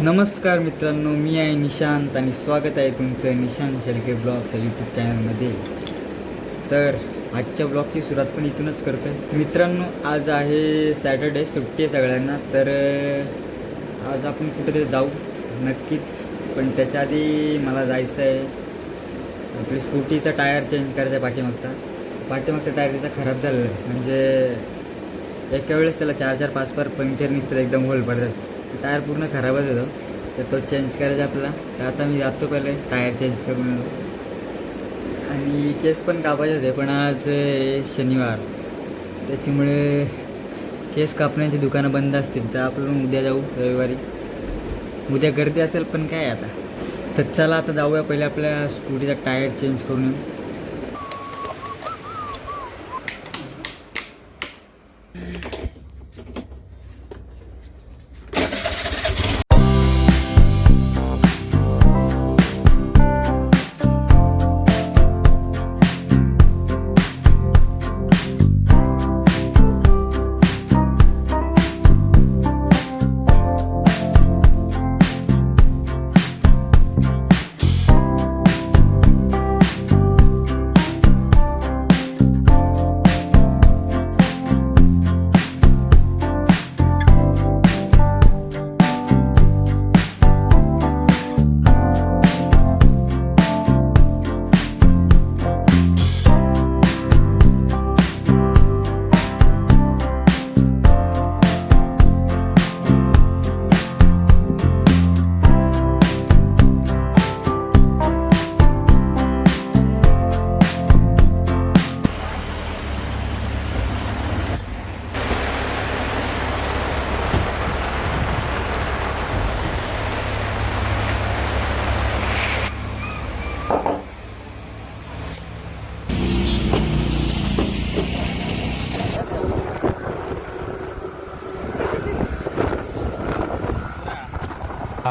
नमस्कार मित्रांनो मी आहे निशांत आणि स्वागत आहे तुमचं निशांत शेलके ब्लॉग्स या यूट्यूब चॅनलमध्ये तर आजच्या ब्लॉगची सुरुवात पण इथूनच करतो आहे मित्रांनो आज आहे सॅटर्डे सुट्टी आहे सगळ्यांना तर आज आपण कुठेतरी जाऊ. नक्कीच पण त्याच्या आधी मला जायचं आहे आपली स्कूटीचा टायर चेंज करायचा आहे पाठीमागचा. पाठीमागचा टायर त्याचा खराब झालेला आहे. म्हणजे एका वेळेस त्याला चार चार पाच पाच पंक्चर निघतात एकदम होल पडतात. टायर पूर्ण खराबच येतो तर तो चेंज करायचा आपला तर आता मी जातो पहिले टायर चेंज करून येतो आणि केस पण कापायचे होते पण आज शनिवार. त्याच्यामुळे केस कापण्याची दुकानं बंद असतील तर आपण उद्या जाऊ रविवारी. उद्या गर्दी असेल पण काय आता? तर चला आता जाऊया पहिले आपल्या स्कूटीचा टायर चेंज करून.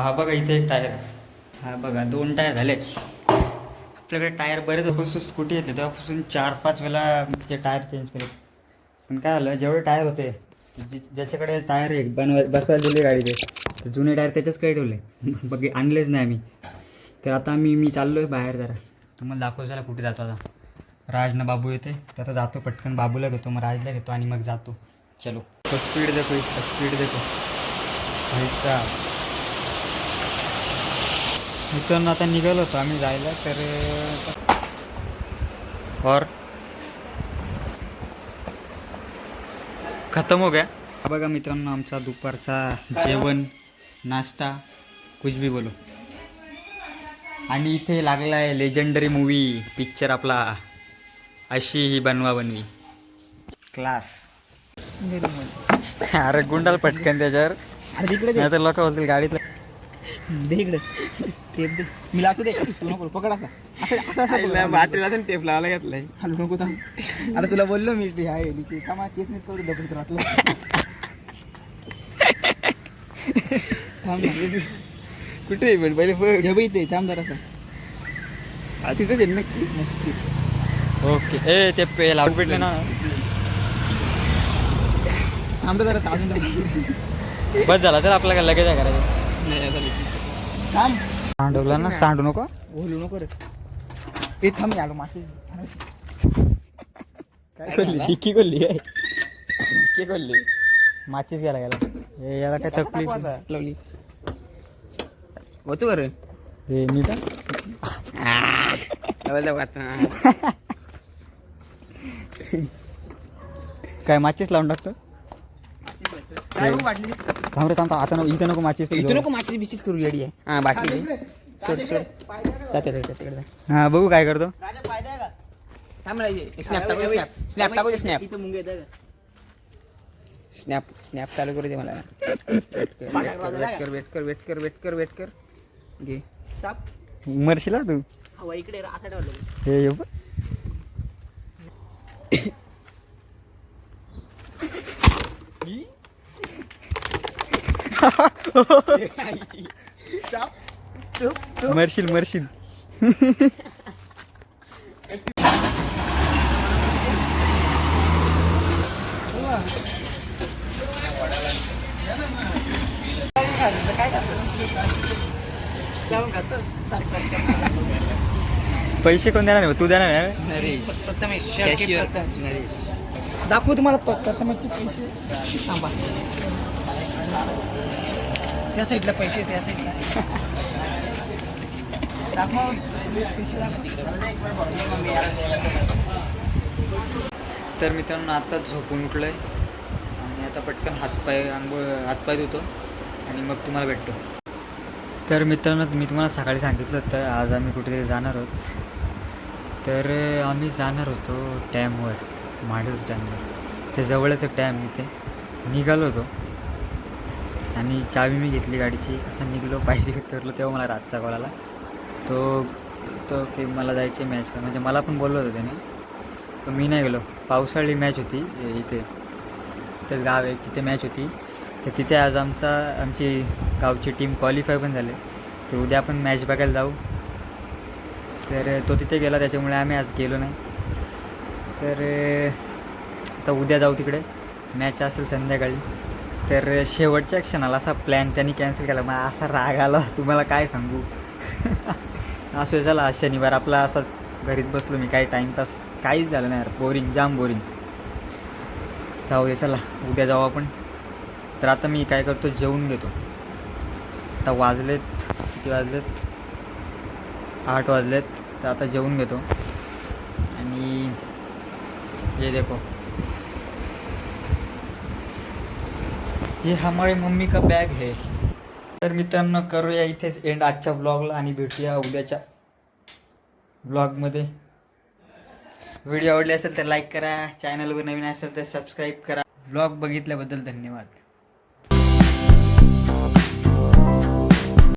हा बघा इथे एक टायर. हा बघा दोन टायर झाले. आपल्याकडे टायर बरेच होपासून स्कूटी येते तेव्हापासून चार पाच वेळा ते टायर चेंज केले. पण काय झालं जेवढे टायर होते जि- ज्याच्याकडे टायर आहे बनवा बसवायला दिले गाडीचे तर जुने टायर त्याच्याचकडे ठेवले. बघ आणलेच नाही आम्ही. तर आता मी मी चाललो आहे बाहेर जरा. तुम्हाला दाखव जरा कुठे जातो आता. राजनं बाबू येते. तर आता जातो पटकन बाबूला घेतो मग राजला घेतो आणि मग जातो. चलो. स्पीड देखो इसका स्पीड देखो. पैसा मित्रांनो आता निघालो होतो आम्ही जायला तर और? खतम हो गया. बघा मित्रांनो आमचा दुपारचा जेवण नाश्ता कुछ भी बोलो. आणि इथे लागला आहे लेजंडरी मूवी पिक्चर आपला. अशी ही बनवा बनवी. क्लास अरे गुंडाल पटकन त्याच्यावर. तिकडे नाही तर लोक बोलतील गाडीतलं. इकडे. टेप दे. मी लावतो दे. तू नको पकड असा. असं असं असं. बाटलीला पण टेप लावायला घेतलाय. हलू नको थांब. आता तुला बोललो मी ते आहे ते. थांबा केस नीट करू दे पण वाटलं. थांब. कुठे पण पहिले बघ. घे बाई ते थांब जरासा हा, तिथेच आहे नक्की? नक्की. ओके. ए ते पे लागू भेटले ना. थांब जरा अजून. बस झाला तर आपल्याला काय लगेच आहे करायचं. नाही. थांब. सांडवला ना? सांडू नको? बोलू नको रे. ए थांब आलो माती काय करली टिक्की करली काय के खोलली. माचीच गेला गेला. हे याला काय तकलीफ. लावली. होतो बरं हे नीट काय माचीस लावून टाकतो? थांब रे थांब आता नको इथं नको माचीस इथं नको माचीची बिचीच करू येडी आहे. हा बाटली दे. सोड सोड. जाते जाते तिकडे जा. हा बघू काय करतो. राजा फायदा आहे का? थांब ना स्नॅप टाकू स्नॅप स्नॅप टाकू दे स्नॅप स्नॅप स्नॅप चालू करू दे मला. वेट कर वेट कर वेट कर वेट कर वेट कर वेट कर घे. मरशीला तू. हवा इकडे हे हे. मरशील मरशील. पैसे कोण देणार नाही तू देणार नाही दाखवू तुम्हाला पैसे. थांबा. त्या साईडला पैसे त्या साईडला तर मित्रांनो आता झोपून उठलोय. आणि आता पटकन हातपाय आंघोळ हातपाय धुतो. आणि मग तुम्हाला भेटतो. तर मित्रांनो मी तुम्हाला सकाळी सांगितलं होतं आज आम्ही कुठेतरी जाणार आहोत. तर आम्ही जाणार होतो डॅमवर माडस डॅमवर. ते जवळच एक डॅम इथे. निघालो होतो. आणि चावी मी घेतली गाडीची. असं निघलो पाहिजे उतरलो तेव्हा मला रातचा कॉल आला. तो तो की मला जायची मॅच म्हणजे मला पण बोललो होतं त्याने. पण मी नाही गेलो. पावसाळी मॅच होती इथे. तर गाव आहे तिथे मॅच होती. तर तिथे आज आमचा आमची गावची टीम क्वालिफाय पण झाले. तर उद्या आपण मॅच बघायला जाऊ. तर तो तिथे गेला त्याच्यामुळे आम्ही आज गेलो नाही. तर आता उद्या जाऊ तिकडे. मॅच असेल संध्याकाळी. तर शेवटच्या क्षणाला असा प्लॅन त्यांनी कॅन्सल केला. मग असा राग आला. तुम्हाला काय सांगू? असं झाला शनिवार. आपला असाच घरीच बसलो मी काही टाईमपास काहीच झालं नाही यार. बोरिंग जाम बोरिंग जाऊ दे चला. उद्या जाऊ आपण. तर आता मी काय करतो? जेवून घेतो. आता वाजलेत. किती वाजलेत? आठ वाजलेत. तर आता जेवून घेतो. आणि हे देखो. हे हमारे मम्मी का बॅग है. तर मित्रांनो करूया इथेच एंड आजच्या ब्लॉगला आणि भेटूया उद्याच्या ब्लॉगमध्ये व्हिडिओ आवडले असेल तर लाईक करा. चॅनलवर नवीन असेल तर सबस्क्राईब करा. ब्लॉग बघितल्याबद्दल धन्यवाद.